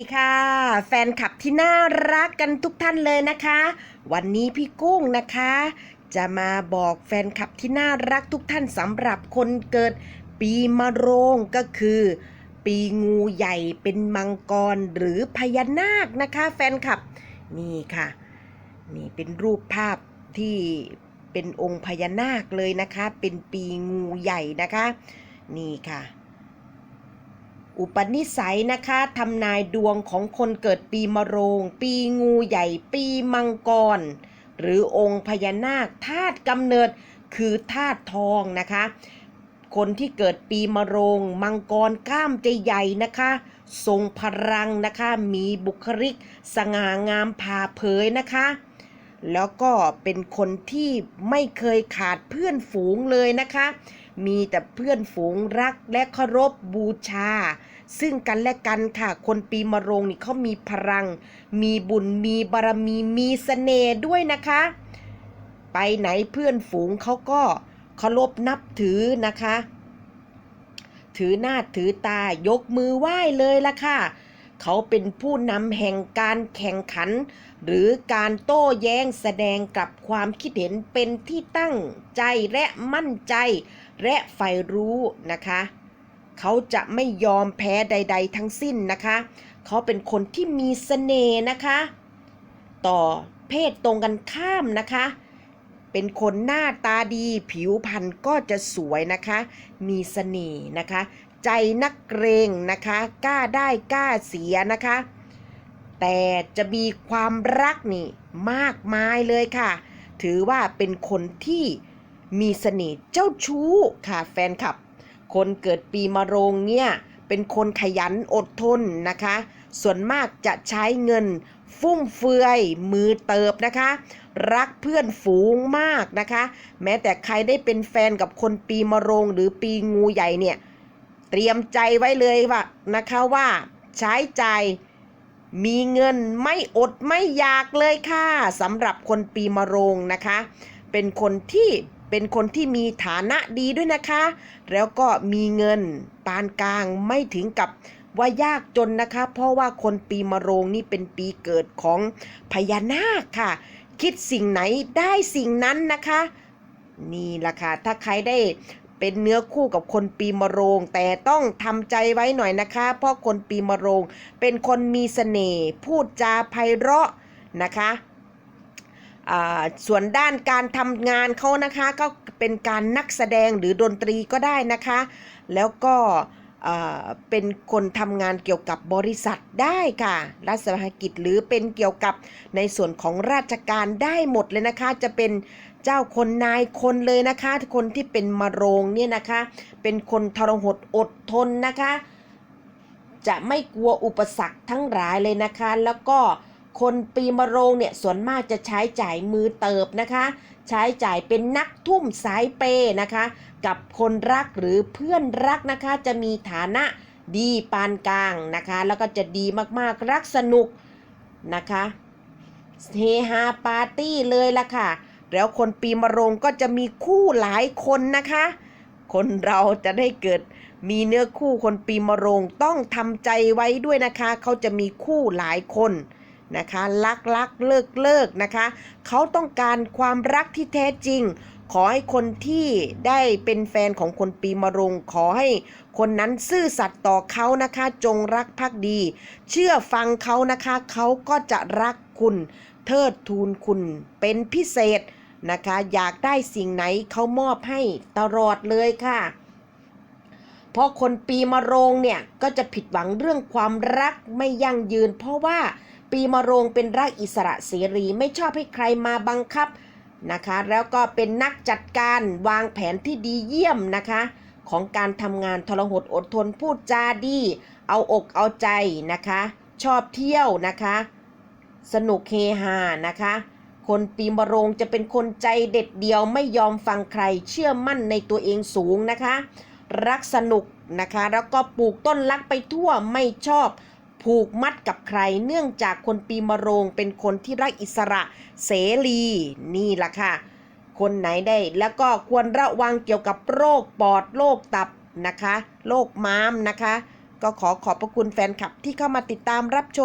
ดีค่ะ แฟนคลับที่น่ารักกันทุกท่านเลยนะคะ วันนี้พี่กุ้งนะคะ จะมาบอกแฟนคลับที่น่ารักทุกท่านสำหรับคนเกิดปีมะโรงก็คือ ปีงูใหญ่เป็นมังกรหรือพญานาคนะคะ แฟนคลับนี่ค่ะ นี่เป็นรูปภาพที่เป็นองค์พญานาคเลยนะคะ เป็นปีงูใหญ่นะคะ นี่ค่ะ อุปนิสัยนะคะทำนายดวงของคนเกิดปีมะโรง ปีงูใหญ่ ปีมังกร หรือองค์พญานาคธาตุกำเนิดคือธาตุทองนะคะ คนที่เกิดปีมะโรง มังกรกล้ามจะใหญ่นะคะ ทรงพลังนะคะ มีบุคลิก สง่างามผ่าเผยนะคะ แล้วก็เป็นคนที่ไม่เคยขาดเพื่อนฝูงเลยนะคะ มีแต่เพื่อนฝูงรักและเคารพบูชา ซึ่งกันและกันค่ะ คนปีมะโรงนี่เขามีพลัง มีบุญมีบารมีมีเสน่ห์ด้วยนะคะ ไปไหนเพื่อนฝูงเขาก็เคารพนับถือนะคะ ถือหน้าถือตายกมือไหว้เลยละค่ะ เขาเป็นผู้นำแห่งการแข่งขัน หรือการโต้แย้งแสดงกับความคิดเห็นเป็นที่ตั้งใจและมั่นใจ และใฝ่รู้นะคะ เขาจะไม่ยอมแพ้ใด ๆ ทั้งสิ้นนะคะ เขาเป็นคนที่มีเสน่ห์นะคะ ต่อเพศตรงกันข้ามนะคะ เป็นคนหน้าตาดี ผิวพรรณก็จะสวยนะคะ มีเสน่ห์นะคะ ใจนักเกรงนะคะกล้าได้กล้าเสียนะคะ แต่จะมีความรักนี่มากมายเลยค่ะ ถือว่าเป็นคนที่มีเสน่ห์เจ้าชู้ค่ะแฟนคลับ คนเกิดปีมะโรงเนี่ยเป็นคนขยันอดทนนะคะ ส่วนมากจะใช้เงินฟุ่มเฟือยมือเติบนะคะ รักเพื่อนฝูงมากนะคะ แม้แต่ใครได้เป็นแฟนกับคนปีมะโรงหรือปีงูใหญ่เนี่ย เตรียมใจไว้เลยว่านะคะว่าใช้ใจมีเงินไม่อดไม่อยากเลยค่ะสำหรับคนปีมะโรงนะคะ เป็นคนที่เป็นคนที่มีฐานะดีด้วยนะคะ แล้วก็มีเงินปานกลางไม่ถึงกับว่ายากจนนะคะ เพราะว่าคนปีมะโรงนี่เป็นปีเกิดของพญานาคค่ะ คิดสิ่งไหนได้สิ่งนั้นนะคะ นี่ล่ะค่ะ ถ้าใครได้ เป็นเนื้อคู่กับคนปีมะโรง แต่ต้องทำใจไว้หน่อยนะคะ เพราะคนปีมะโรง เป็นคนมีเสน่ห์พูดจาไพเราะนะคะส่วนด้านการทำงานเขานะคะก็เป็นการนักแสดงหรือดนตรีก็ได้นะคะ แล้วก็เป็นคนทำงานเกี่ยวกับบริษัทได้ค่ะรัฐสภากิจหรือเป็นเกี่ยวกับในส่วนของราชการได้หมดเลยนะคะ จะเป็น เจ้าคนนายคนเลยนะคะ คนที่เป็นมะโรงเนี่ยนะคะ เป็นคนทรหดอดทนนะคะ จะไม่กลัวอุปสรรคทั้งหลายเลยนะคะ แล้วก็คนปีมะโรงเนี่ยส่วนมากจะใช้จ่ายมือเติบนะคะ ใช้จ่ายเป็นนักทุ่มสายเปย์นะคะ กับคนรักหรือเพื่อนรักนะคะ จะมีฐานะดีปานกลางนะคะ แล้วก็จะดีมากๆรักสนุกนะคะเฮฮาปาร์ตี้เลยละค่ะ แล้วคนปีมะโรงก็จะมีคู่หลายคนนะคะ คนเราจะได้เกิดมีเนื้อคู่คนปีมะโรงต้องทำใจไว้ด้วยนะคะ เขาจะมีคู่หลายคนนะคะรักรักเลิกเลิกนะคะ เขาต้องการความรักที่แท้จริง ขอให้คนที่ได้เป็นแฟนของคนปีมะโรงขอให้คนนั้นซื่อสัตย์ต่อเขานะคะ จงรักภักดี เชื่อฟังเขานะคะ เขาก็จะรักคุณ เทิดทูนคุณเป็นพิเศษ นะคะ อยากได้สิ่งไหนเขามอบให้ตลอดเลยค่ะ เพราะคนปีมะโรงเนี่ย ก็จะผิดหวังเรื่องความรักไม่ยั่งยืน เพราะว่าปีมะโรงเป็นรักอิสระเสรีไม่ชอบให้ใครมาบังคับนะคะ แล้วก็เป็นนักจัดการวางแผนที่ดีเยี่ยมนะคะ ของการทำงานทรหดอดทนพูดจาดี เอาอกเอาใจนะคะ ชอบเที่ยวนะคะ สนุกเฮฮานะคะ คนปีมะโรงจะเป็นคนใจเด็ดเดียวไม่ยอมฟังใคร เชื่อมั่นในตัวเองสูงนะคะ รักสนุกนะคะ แล้วก็ปลูกต้นรักไปทั่วไม่ชอบผูกมัดกับใคร เนื่องจากคนปีมะโรงเป็นคนที่รักอิสระเสรีนี่แหละค่ะ คนไหนได้แล้วก็ควรระวังเกี่ยวกับโรคปอดโรคตับนะคะโรคม้ามนะคะ ก็ขอขอบพระคุณแฟนคลับที่เข้ามาติดตามรับชม